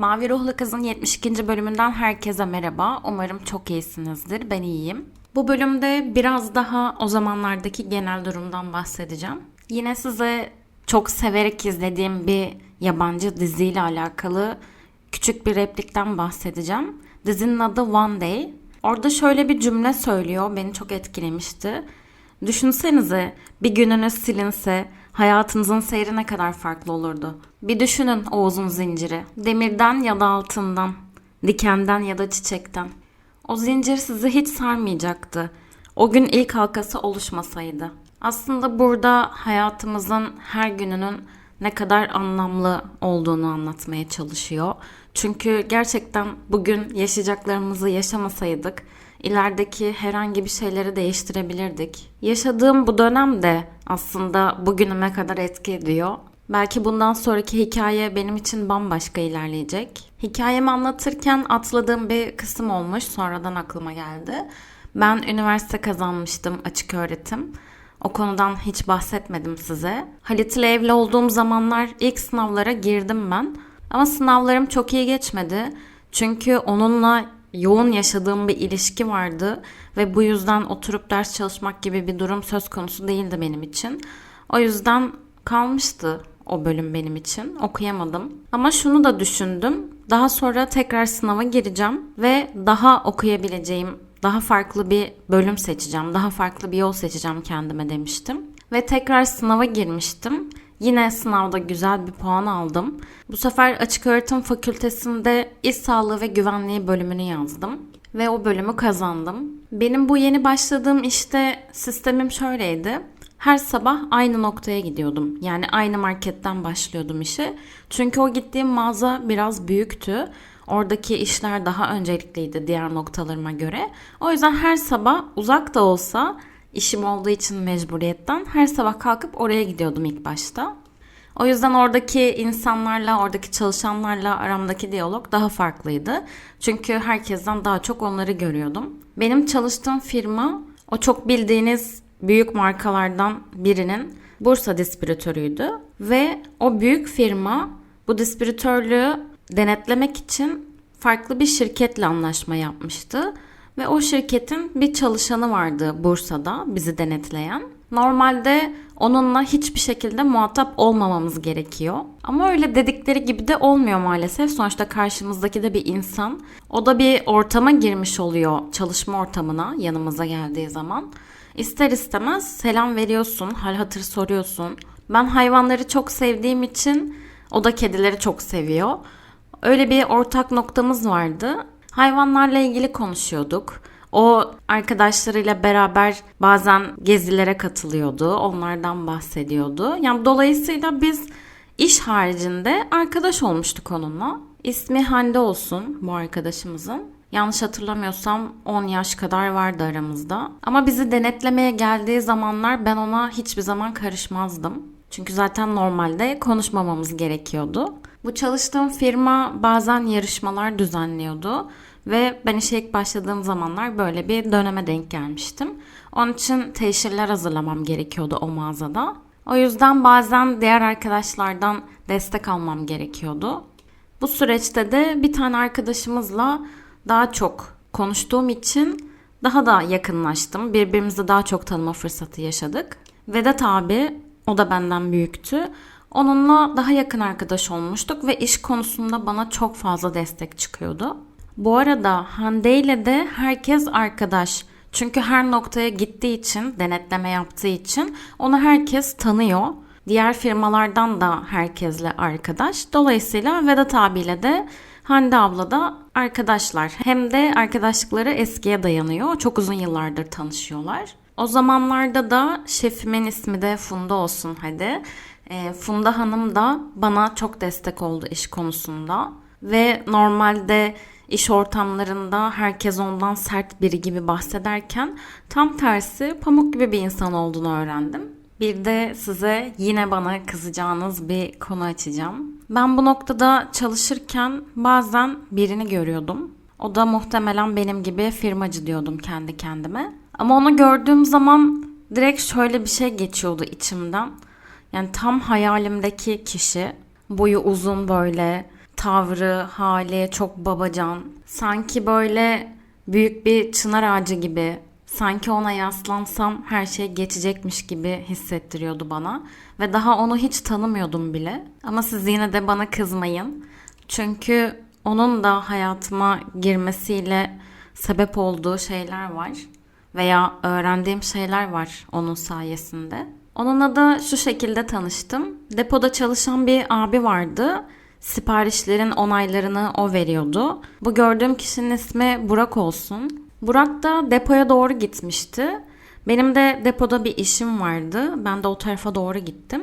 Mavi Ruhlu Kız'ın 72. bölümünden herkese merhaba. Umarım çok iyisinizdir. Ben iyiyim. Bu bölümde biraz daha o zamanlardaki genel durumdan bahsedeceğim. Yine size çok severek izlediğim bir yabancı diziyle alakalı küçük bir replikten bahsedeceğim. Dizinin adı One Day. Orada şöyle bir cümle söylüyor. Beni çok etkilemişti. Düşünsenize bir gününüz silinse hayatınızın seyri ne kadar farklı olurdu. Bir düşünün o uzun zinciri. Demirden ya da altından, dikenden ya da çiçekten. O zincir sizi hiç sarmayacaktı. O gün ilk halkası oluşmasaydı. Aslında burada hayatımızın her gününün ne kadar anlamlı olduğunu anlatmaya çalışıyor. Çünkü gerçekten bugün yaşayacaklarımızı yaşamasaydık ilerideki herhangi bir şeyleri değiştirebilirdik. Yaşadığım bu dönem de aslında bugünüme kadar etki ediyor. Belki bundan sonraki hikaye benim için bambaşka ilerleyecek. Hikayemi anlatırken atladığım bir kısım olmuş, sonradan aklıma geldi. Ben üniversite kazanmıştım açık öğretim. O konudan hiç bahsetmedim size. Halit ile evli olduğum zamanlar ilk sınavlara girdim ben. Ama sınavlarım çok iyi geçmedi. Çünkü onunla yoğun yaşadığım bir ilişki vardı ve bu yüzden oturup ders çalışmak gibi bir durum söz konusu değildi benim için. O yüzden kalmıştı o bölüm benim için. Okuyamadım. Ama şunu da düşündüm. Daha sonra tekrar sınava gireceğim ve daha okuyabileceğim, daha farklı bir bölüm seçeceğim. Daha farklı bir yol seçeceğim kendime demiştim. Ve tekrar sınava girmiştim. Yine sınavda güzel bir puan aldım. Bu sefer açık öğretim fakültesinde iş sağlığı ve güvenliği bölümünü yazdım ve o bölümü kazandım. Benim bu yeni başladığım işte sistemim şöyleydi. Her sabah aynı noktaya gidiyordum. Yani aynı marketten başlıyordum işe. Çünkü o gittiğim mağaza biraz büyüktü. Oradaki işler daha öncelikliydi diğer noktalarıma göre. O yüzden her sabah uzak da olsa işim olduğu için mecburiyetten her sabah kalkıp oraya gidiyordum ilk başta. O yüzden oradaki insanlarla, oradaki çalışanlarla aramdaki diyalog daha farklıydı. Çünkü herkesten daha çok onları görüyordum. Benim çalıştığım firma o çok bildiğiniz büyük markalardan birinin Bursa distribütörüydü ve o büyük firma bu distribütörlüğü denetlemek için farklı bir şirketle anlaşma yapmıştı. Ve o şirketin bir çalışanı vardı Bursa'da bizi denetleyen. Normalde onunla hiçbir şekilde muhatap olmamamız gerekiyor. Ama öyle dedikleri gibi de olmuyor maalesef. Sonuçta karşımızdaki de bir insan. O da bir ortama girmiş oluyor çalışma ortamına yanımıza geldiği zaman. İster istemez selam veriyorsun, hal hatır soruyorsun. Ben hayvanları çok sevdiğim için o da kedileri çok seviyor. Öyle bir ortak noktamız vardı. Hayvanlarla ilgili konuşuyorduk. O arkadaşlarıyla beraber bazen gezilere katılıyordu. Onlardan bahsediyordu. Yani dolayısıyla biz iş haricinde arkadaş olmuştuk onunla. İsmi Hande olsun bu arkadaşımızın. Yanlış hatırlamıyorsam 10 yaş kadar vardı aramızda. Ama bizi denetlemeye geldiği zamanlar ben ona hiçbir zaman karışmazdım. Çünkü zaten normalde konuşmamamız gerekiyordu. Bu çalıştığım firma bazen yarışmalar düzenliyordu ve ben işe ilk başladığım zamanlar böyle bir döneme denk gelmiştim. Onun için teşhirler hazırlamam gerekiyordu o mağazada. O yüzden bazen diğer arkadaşlardan destek almam gerekiyordu. Bu süreçte de bir tane arkadaşımızla daha çok konuştuğum için daha da yakınlaştım. Birbirimizi daha çok tanıma fırsatı yaşadık. Vedat abi, o da benden büyüktü. Onunla daha yakın arkadaş olmuştuk ve iş konusunda bana çok fazla destek çıkıyordu. Bu arada Hande ile de herkes arkadaş. Çünkü her noktaya gittiği için, denetleme yaptığı için onu herkes tanıyor. Diğer firmalardan da herkesle arkadaş. Dolayısıyla Vedat abiyle de Hande abla da arkadaşlar. Hem de arkadaşlıkları eskiye dayanıyor. Çok uzun yıllardır tanışıyorlar. O zamanlarda da şefimin ismi de Funda olsun hadi. E, Funda Hanım da bana çok destek oldu iş konusunda. Ve normalde iş ortamlarında herkes ondan sert biri gibi bahsederken tam tersi pamuk gibi bir insan olduğunu öğrendim. Bir de size yine bana kızacağınız bir konu açacağım. Ben bu noktada çalışırken bazen birini görüyordum. O da muhtemelen benim gibi firmacı diyordum kendi kendime. Ama onu gördüğüm zaman direkt şöyle bir şey geçiyordu içimden. Yani tam hayalimdeki kişi boyu uzun böyle tavrı, hali çok babacan. Sanki böyle büyük bir çınar ağacı gibi. Sanki ona yaslansam her şey geçecekmiş gibi hissettiriyordu bana. Ve daha onu hiç tanımıyordum bile. Ama siz yine de bana kızmayın. Çünkü onun da hayatıma girmesiyle sebep olduğu şeyler var. Veya öğrendiğim şeyler var onun sayesinde. Onunla da şu şekilde tanıştım. Depoda çalışan bir abi vardı. Siparişlerin onaylarını o veriyordu. Bu gördüğüm kişinin ismi Burak olsun. Burak da depoya doğru gitmişti. Benim de depoda bir işim vardı. Ben de o tarafa doğru gittim.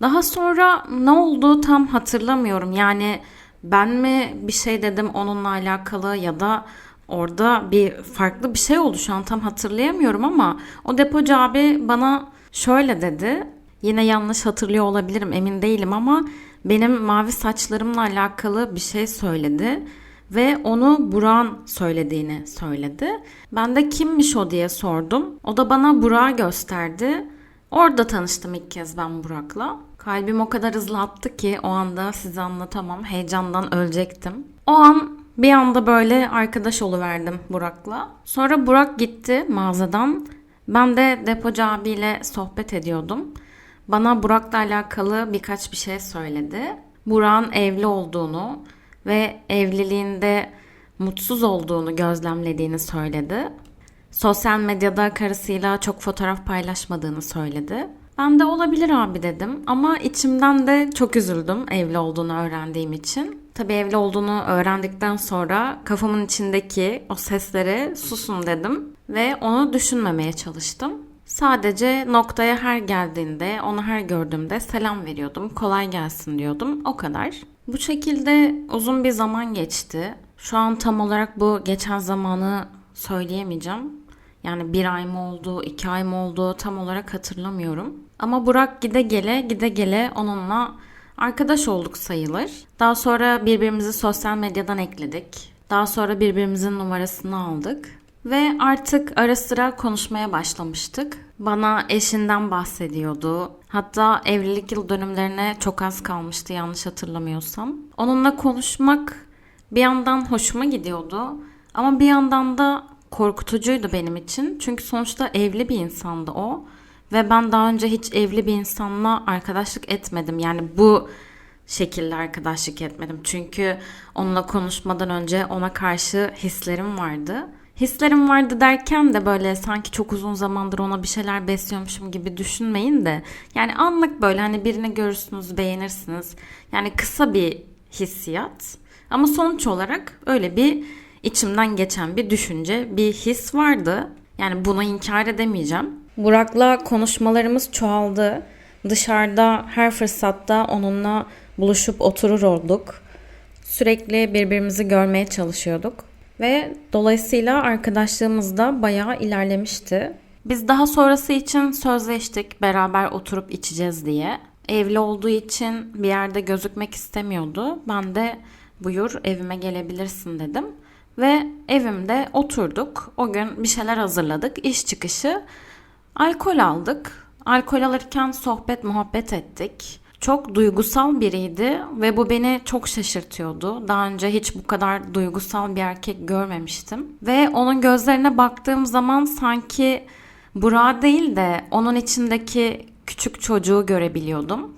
Daha sonra ne oldu tam hatırlamıyorum. Yani ben mi bir şey dedim onunla alakalı ya da orada bir farklı bir şey oldu şu an tam hatırlayamıyorum ama o depocu abi bana şöyle dedi. Yine yanlış hatırlıyor olabilirim emin değilim ama benim mavi saçlarımla alakalı bir şey söyledi ve onu Buran söylediğini söyledi. Ben de kimmiş o diye sordum. O da bana Burak'ı gösterdi. Orada tanıştım ilk kez ben Burak'la. Kalbim o kadar hızlı attı ki o anda size anlatamam. Heyecandan ölecektim. O an bir anda böyle arkadaş oluverdim Burak'la. Sonra Burak gitti mağazadan. Ben de depocu abiyle sohbet ediyordum. Bana Burak'la alakalı birkaç bir şey söyledi. Burak'ın evli olduğunu ve evliliğinde mutsuz olduğunu gözlemlediğini söyledi. Sosyal medyada karısıyla çok fotoğraf paylaşmadığını söyledi. Ben de olabilir abi dedim ama içimden de çok üzüldüm evli olduğunu öğrendiğim için. Tabii evli olduğunu öğrendikten sonra kafamın içindeki o seslere susun dedim ve onu düşünmemeye çalıştım. Sadece noktaya her geldiğinde, onu her gördüğümde selam veriyordum, kolay gelsin diyordum, o kadar. Bu şekilde uzun bir zaman geçti. Şu an tam olarak bu geçen zamanı söyleyemeyeceğim. Yani bir ay mı oldu, iki ay mı oldu tam olarak hatırlamıyorum. Ama Burak gide gele gide gele onunla arkadaş olduk sayılır. Daha sonra birbirimizi sosyal medyadan ekledik. Daha sonra birbirimizin numarasını aldık. Ve artık ara sıra konuşmaya başlamıştık. Bana eşinden bahsediyordu. Hatta evlilik yıl dönümlerine çok az kalmıştı yanlış hatırlamıyorsam. Onunla konuşmak bir yandan hoşuma gidiyordu. Ama bir yandan da korkutucuydu benim için. Çünkü sonuçta evli bir insandı o. Ve ben daha önce hiç evli bir insanla arkadaşlık etmedim. Yani bu şekilde arkadaşlık etmedim. Çünkü onunla konuşmadan önce ona karşı hislerim vardı. Hislerim vardı derken de böyle sanki çok uzun zamandır ona bir şeyler besliyormuşum gibi düşünmeyin de. Yani anlık böyle hani birini görürsünüz beğenirsiniz. Yani kısa bir hissiyat. Ama sonuç olarak öyle bir içimden geçen bir düşünce, bir his vardı. Yani bunu inkar edemeyeceğim. Burak'la konuşmalarımız çoğaldı. Dışarıda her fırsatta onunla buluşup oturur olduk. Sürekli birbirimizi görmeye çalışıyorduk. Ve dolayısıyla arkadaşlığımız da bayağı ilerlemişti. Biz daha sonrası için sözleştik beraber oturup içeceğiz diye. Evli olduğu için bir yerde gözükmek istemiyordu. Ben de buyur evime gelebilirsin dedim. Ve evimde oturduk. O gün bir şeyler hazırladık. İş çıkışı alkol aldık. Alkol alırken sohbet muhabbet ettik. Çok duygusal biriydi ve bu beni çok şaşırtıyordu. Daha önce hiç bu kadar duygusal bir erkek görmemiştim. Ve onun gözlerine baktığım zaman sanki Burak değil de onun içindeki küçük çocuğu görebiliyordum.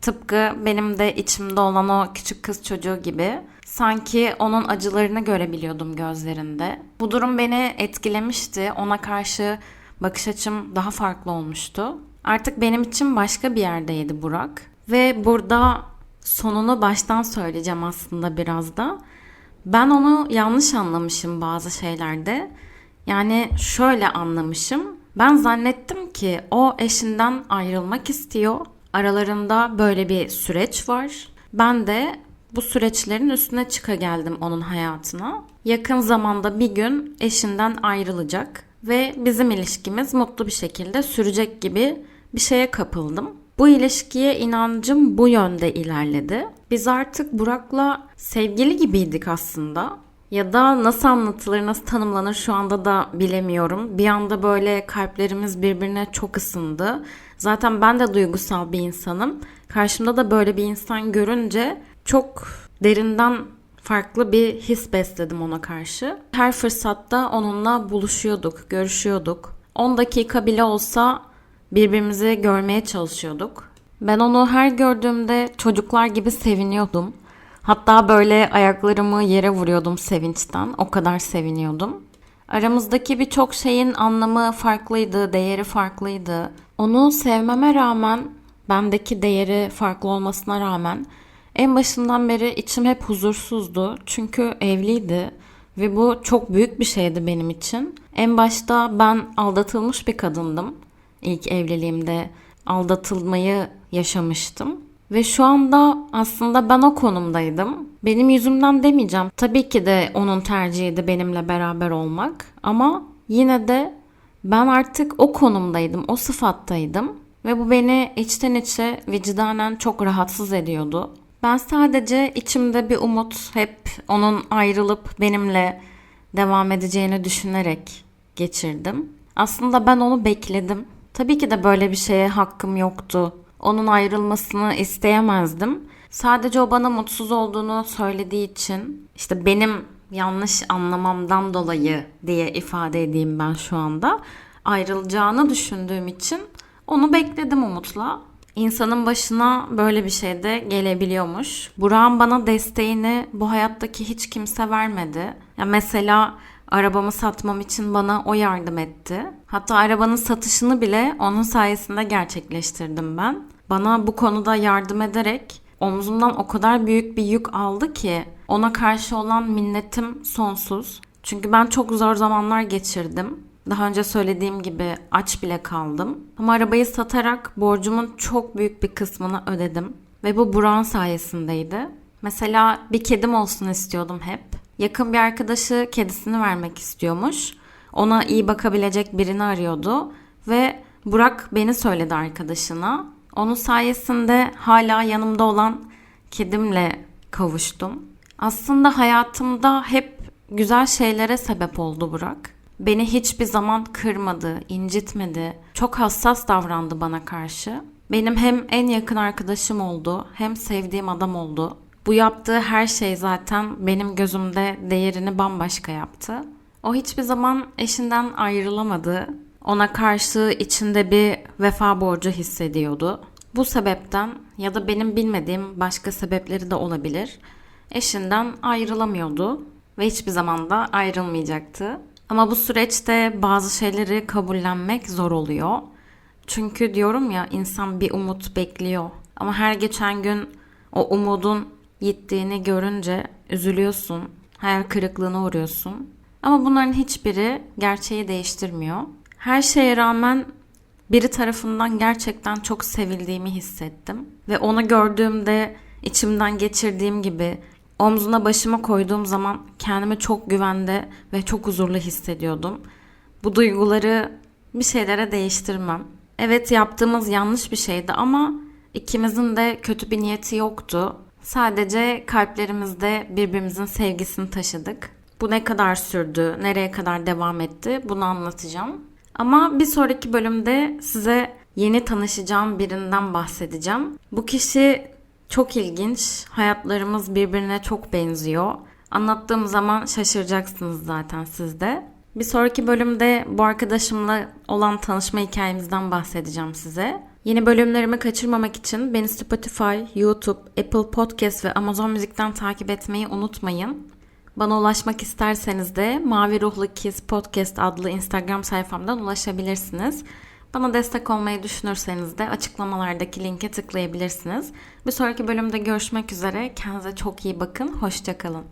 Tıpkı benim de içimde olan o küçük kız çocuğu gibi. Sanki onun acılarını görebiliyordum gözlerinde. Bu durum beni etkilemişti. Ona karşı bakış açım daha farklı olmuştu. Artık benim için başka bir yerdeydi Burak. Ve burada sonunu baştan söyleyeceğim aslında biraz da. Ben onu yanlış anlamışım bazı şeylerde. Yani şöyle anlamışım. Ben zannettim ki o eşinden ayrılmak istiyor. Aralarında böyle bir süreç var. Ben de bu süreçlerin üstüne çıka geldim onun hayatına. Yakın zamanda bir gün eşinden ayrılacak ve bizim ilişkimiz mutlu bir şekilde sürecek gibi bir şeye kapıldım. Bu ilişkiye inancım bu yönde ilerledi. Biz artık Burak'la sevgili gibiydik aslında. Ya da nasıl anlatılır, nasıl tanımlanır şu anda da bilemiyorum. Bir anda böyle kalplerimiz birbirine çok ısındı. Zaten ben de duygusal bir insanım. Karşımda da böyle bir insan görünce çok derinden farklı bir his besledim ona karşı. Her fırsatta onunla buluşuyorduk, görüşüyorduk. 10 dakika bile olsa birbirimizi görmeye çalışıyorduk. Ben onu her gördüğümde çocuklar gibi seviniyordum. Hatta böyle ayaklarımı yere vuruyordum sevinçten. O kadar seviniyordum. Aramızdaki birçok şeyin anlamı farklıydı, değeri farklıydı. Onu sevmeme rağmen, bendeki değeri farklı olmasına rağmen en başından beri içim hep huzursuzdu. Çünkü evliydi ve bu çok büyük bir şeydi benim için. En başta ben aldatılmış bir kadındım. İlk evliliğimde aldatılmayı yaşamıştım. Ve şu anda aslında ben o konumdaydım. Benim yüzümden demeyeceğim. Tabii ki de onun tercihiydi benimle beraber olmak. Ama yine de ben artık o konumdaydım, o sıfattaydım. Ve bu beni içten içe vicdanen çok rahatsız ediyordu. Ben sadece içimde bir umut hep onun ayrılıp benimle devam edeceğini düşünerek geçirdim. Aslında ben onu bekledim. Tabii ki de böyle bir şeye hakkım yoktu. Onun ayrılmasını isteyemezdim. Sadece o bana mutsuz olduğunu söylediği için işte benim yanlış anlamamdan dolayı diye ifade edeyim ben şu anda. Ayrılacağını düşündüğüm için onu bekledim umutla. İnsanın başına böyle bir şey de gelebiliyormuş. Burak'ın bana desteğini bu hayattaki hiç kimse vermedi. Ya mesela arabamı satmam için bana o yardım etti. Hatta arabanın satışını bile onun sayesinde gerçekleştirdim ben. Bana bu konuda yardım ederek omzumdan o kadar büyük bir yük aldı ki ona karşı olan minnetim sonsuz. Çünkü ben çok zor zamanlar geçirdim. Daha önce söylediğim gibi aç bile kaldım. Ama arabayı satarak borcumun çok büyük bir kısmını ödedim. Ve bu Buran sayesindeydi. Mesela bir kedim olsun istiyordum hep. Yakın bir arkadaşı kedisini vermek istiyormuş. Ona iyi bakabilecek birini arıyordu. Ve Burak beni söyledi arkadaşına. Onun sayesinde hala yanımda olan kedimle kavuştum. Aslında hayatımda hep güzel şeylere sebep oldu Burak. Beni hiçbir zaman kırmadı, incitmedi. Çok hassas davrandı bana karşı. Benim hem en yakın arkadaşım oldu, hem sevdiğim adam oldu. Bu yaptığı her şey zaten benim gözümde değerini bambaşka yaptı. O hiçbir zaman eşinden ayrılamadı. Ona karşı içinde bir vefa borcu hissediyordu. Bu sebepten ya da benim bilmediğim başka sebepleri de olabilir. Eşinden ayrılamıyordu ve hiçbir zaman da ayrılmayacaktı. Ama bu süreçte bazı şeyleri kabullenmek zor oluyor. Çünkü diyorum ya insan bir umut bekliyor. Ama her geçen gün o umudun gittiğini görünce üzülüyorsun. Hayal kırıklığına uğruyorsun. Ama bunların hiçbiri gerçeği değiştirmiyor. Her şeye rağmen biri tarafından gerçekten çok sevildiğimi hissettim. Ve onu gördüğümde içimden geçirdiğim gibi omzuna başımı koyduğum zaman kendimi çok güvende ve çok huzurlu hissediyordum. Bu duyguları bir şeylere değiştirmem. Evet yaptığımız yanlış bir şeydi ama ikimizin de kötü bir niyeti yoktu. Sadece kalplerimizde birbirimizin sevgisini taşıdık. Bu ne kadar sürdü, nereye kadar devam etti bunu anlatacağım. Ama bir sonraki bölümde size yeni tanışacağım birinden bahsedeceğim. Bu kişi çok ilginç. Hayatlarımız birbirine çok benziyor. Anlattığım zaman şaşıracaksınız zaten siz de. Bir sonraki bölümde bu arkadaşımla olan tanışma hikayemizden bahsedeceğim size. Yeni bölümlerimi kaçırmamak için beni Spotify, YouTube, Apple Podcast ve Amazon Müzik'ten takip etmeyi unutmayın. Bana ulaşmak isterseniz de Mavi Ruhlu Kiss Podcast adlı Instagram sayfamdan ulaşabilirsiniz. Bana destek olmayı düşünürseniz de açıklamalardaki linke tıklayabilirsiniz. Bir sonraki bölümde görüşmek üzere. Kendinize çok iyi bakın. Hoşçakalın.